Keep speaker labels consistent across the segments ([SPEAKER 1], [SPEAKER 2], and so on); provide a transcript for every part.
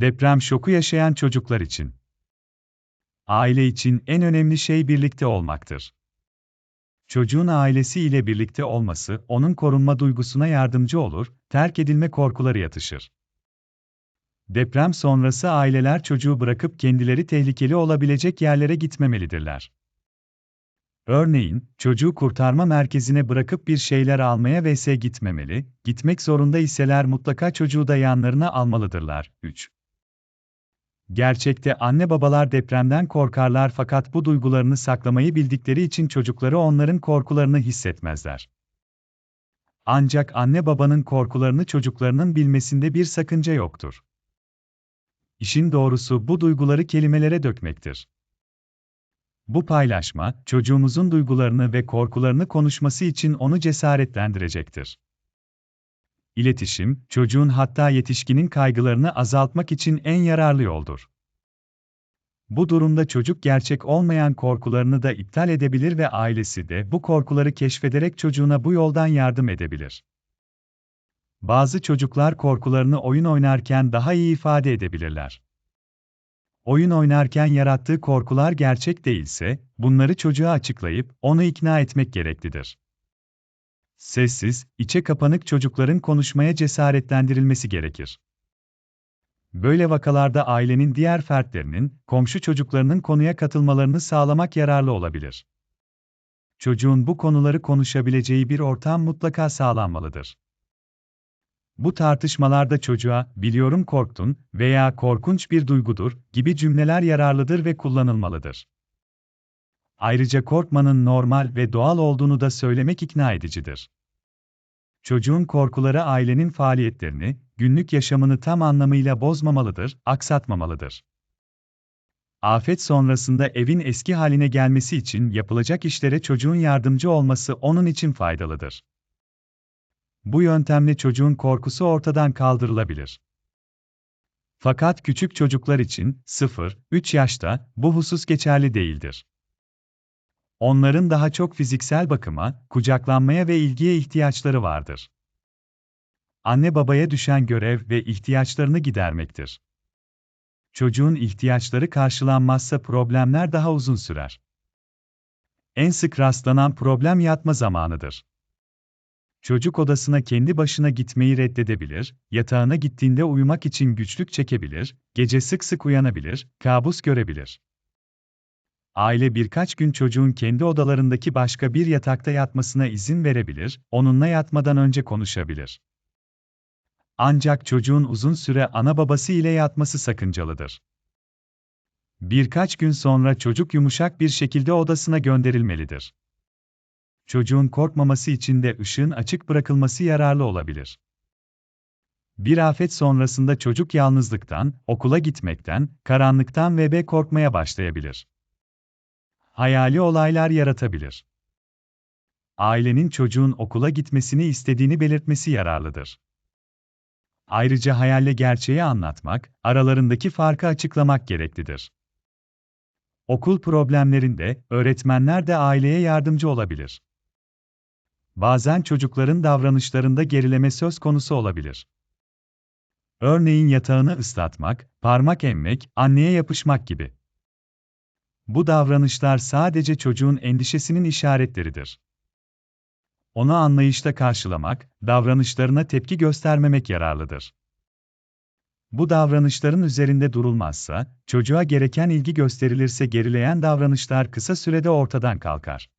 [SPEAKER 1] Deprem şoku yaşayan çocuklar için. Aile için en önemli şey birlikte olmaktır. Çocuğun ailesi ile birlikte olması, onun korunma duygusuna yardımcı olur, terk edilme korkuları yatışır. Deprem sonrası aileler çocuğu bırakıp kendileri tehlikeli olabilecek yerlere gitmemelidirler. Örneğin, çocuğu kurtarma merkezine bırakıp bir şeyler almaya vs gitmemeli, gitmek zorunda iseler mutlaka çocuğu da yanlarına almalıdırlar. 3. Gerçekte anne babalar depremden korkarlar fakat bu duygularını saklamayı bildikleri için çocukları onların korkularını hissetmezler. Ancak anne babanın korkularını çocuklarının bilmesinde bir sakınca yoktur. İşin doğrusu bu duyguları kelimelere dökmektir. Bu paylaşma, çocuğumuzun duygularını ve korkularını konuşması için onu cesaretlendirecektir. İletişim, çocuğun hatta yetişkinin kaygılarını azaltmak için en yararlı yoldur. Bu durumda çocuk gerçek olmayan korkularını da iptal edebilir ve ailesi de bu korkuları keşfederek çocuğuna bu yoldan yardım edebilir. Bazı çocuklar korkularını oyun oynarken daha iyi ifade edebilirler. Oyun oynarken yarattığı korkular gerçek değilse, bunları çocuğa açıklayıp onu ikna etmek gereklidir. Sessiz, içe kapanık çocukların konuşmaya cesaretlendirilmesi gerekir. Böyle vakalarda ailenin diğer fertlerinin, komşu çocuklarının konuya katılmalarını sağlamak yararlı olabilir. Çocuğun bu konuları konuşabileceği bir ortam mutlaka sağlanmalıdır. Bu tartışmalarda çocuğa, biliyorum korktun veya korkunç bir duygudur gibi cümleler yararlıdır ve kullanılmalıdır. Ayrıca korkmanın normal ve doğal olduğunu da söylemek ikna edicidir. Çocuğun korkuları ailenin faaliyetlerini, günlük yaşamını tam anlamıyla bozmamalıdır, aksatmamalıdır. Afet sonrasında evin eski haline gelmesi için yapılacak işlere çocuğun yardımcı olması onun için faydalıdır. Bu yöntemle çocuğun korkusu ortadan kaldırılabilir. Fakat küçük çocuklar için 0-3 yaşta bu husus geçerli değildir. Onların daha çok fiziksel bakıma, kucaklanmaya ve ilgiye ihtiyaçları vardır. Anne babaya düşen görev ve ihtiyaçlarını gidermektir. Çocuğun ihtiyaçları karşılanmazsa problemler daha uzun sürer. En sık rastlanan problem yatma zamanıdır. Çocuk odasına kendi başına gitmeyi reddedebilir, yatağına gittiğinde uyumak için güçlük çekebilir, gece sık sık uyanabilir, kabus görebilir. Aile birkaç gün çocuğun kendi odalarındaki başka bir yatakta yatmasına izin verebilir, onunla yatmadan önce konuşabilir. Ancak çocuğun uzun süre ana babası ile yatması sakıncalıdır. Birkaç gün sonra çocuk yumuşak bir şekilde odasına gönderilmelidir çocuğun korkmaması için de ışığın açık bırakılması yararlı olabilir. Bir afet sonrasında çocuk yalnızlıktan, okula gitmekten, karanlıktan ve be korkmaya başlayabilir. Hayali olaylar yaratabilir. Ailenin çocuğun okula gitmesini istediğini belirtmesi yararlıdır. Ayrıca hayalle gerçeği anlatmak, aralarındaki farkı açıklamak gereklidir. Okul problemlerinde öğretmenler de aileye yardımcı olabilir. Bazen çocukların davranışlarında gerileme söz konusu olabilir. Örneğin yatağını ıslatmak, parmak emmek, anneye yapışmak gibi. Bu davranışlar sadece çocuğun endişesinin işaretleridir. Onu anlayışla karşılamak, davranışlarına tepki göstermemek yararlıdır. Bu davranışların üzerinde durulmazsa, çocuğa gereken ilgi gösterilirse gerileyen davranışlar kısa sürede ortadan kalkar.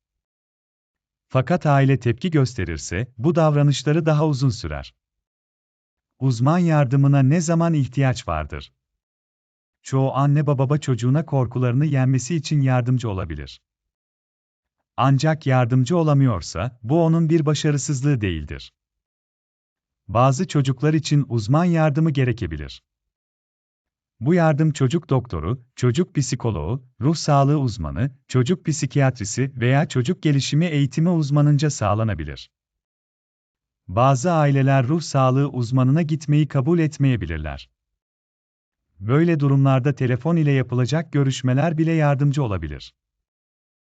[SPEAKER 1] Fakat aile tepki gösterirse, bu davranışları daha uzun sürer. Uzman yardımına ne zaman ihtiyaç vardır? Çoğu anne baba çocuğuna korkularını yenmesi için yardımcı olabilir. Ancak yardımcı olamıyorsa, bu onun bir başarısızlığı değildir. Bazı çocuklar için uzman yardımı gerekebilir. Bu yardım çocuk doktoru, çocuk psikoloğu, ruh sağlığı uzmanı, çocuk psikiyatrisi veya çocuk gelişimi eğitimi uzmanınca sağlanabilir. Bazı aileler ruh sağlığı uzmanına gitmeyi kabul etmeyebilirler. Böyle durumlarda telefon ile yapılacak görüşmeler bile yardımcı olabilir.